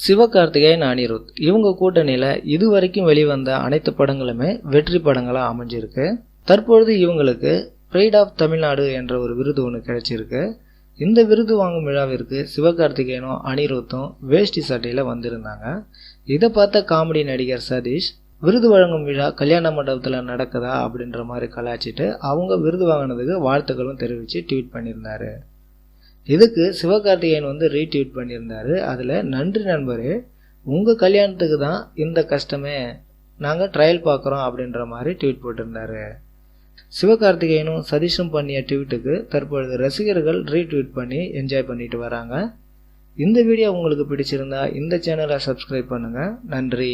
சிவகார்த்திகேயன் அனிருத் இவங்க கூட்டணியில் இதுவரைக்கும் வெளிவந்த அனைத்து படங்களுமே வெற்றி படங்களாக அமைஞ்சிருக்கு. தற்பொழுது இவங்களுக்கு ப்ரைட் ஆஃப் தமிழ்நாடு என்ற ஒரு விருது ஒன்று கிடைச்சிருக்கு. இந்த விருது வாங்கும் விழாவிற்கு சிவகார்த்திகேயனும் அனிருத்தும் வேஷ்டி சட்டையில் வந்திருந்தாங்க. இதை பார்த்த காமெடி நடிகர் சதீஷ் விருது வழங்கும் விழா கல்யாண மண்டபத்தில் நடக்குதா அப்படின்ற மாதிரி கலாய்ச்சிட்டு அவங்க விருது வாங்கினதுக்கு வாழ்த்துக்களும் தெரிவித்து ட்வீட் பண்ணியிருந்தாரு. இதுக்கு சிவகார்த்திகேயன் வந்து ரீட்வீட் பண்ணியிருந்தாரு. அதில் நன்றி நண்பரே உங்கள் கல்யாணத்துக்கு தான் இந்த கஷ்டமே நாங்கள் ட்ரையல் பார்க்குறோம் அப்படின்ற மாதிரி ட்வீட் போட்டிருந்தாரு. சிவகார்த்திகேயனும் சதீஷும் பண்ணிய ட்வீட்டுக்கு தற்பொழுது ரசிகர்கள் ரீட்வீட் பண்ணி என்ஜாய் பண்ணிட்டு வராங்க. இந்த வீடியோ உங்களுக்கு பிடிச்சிருந்தா இந்த சேனலை சப்ஸ்கிரைப் பண்ணுங்கள் நன்றி.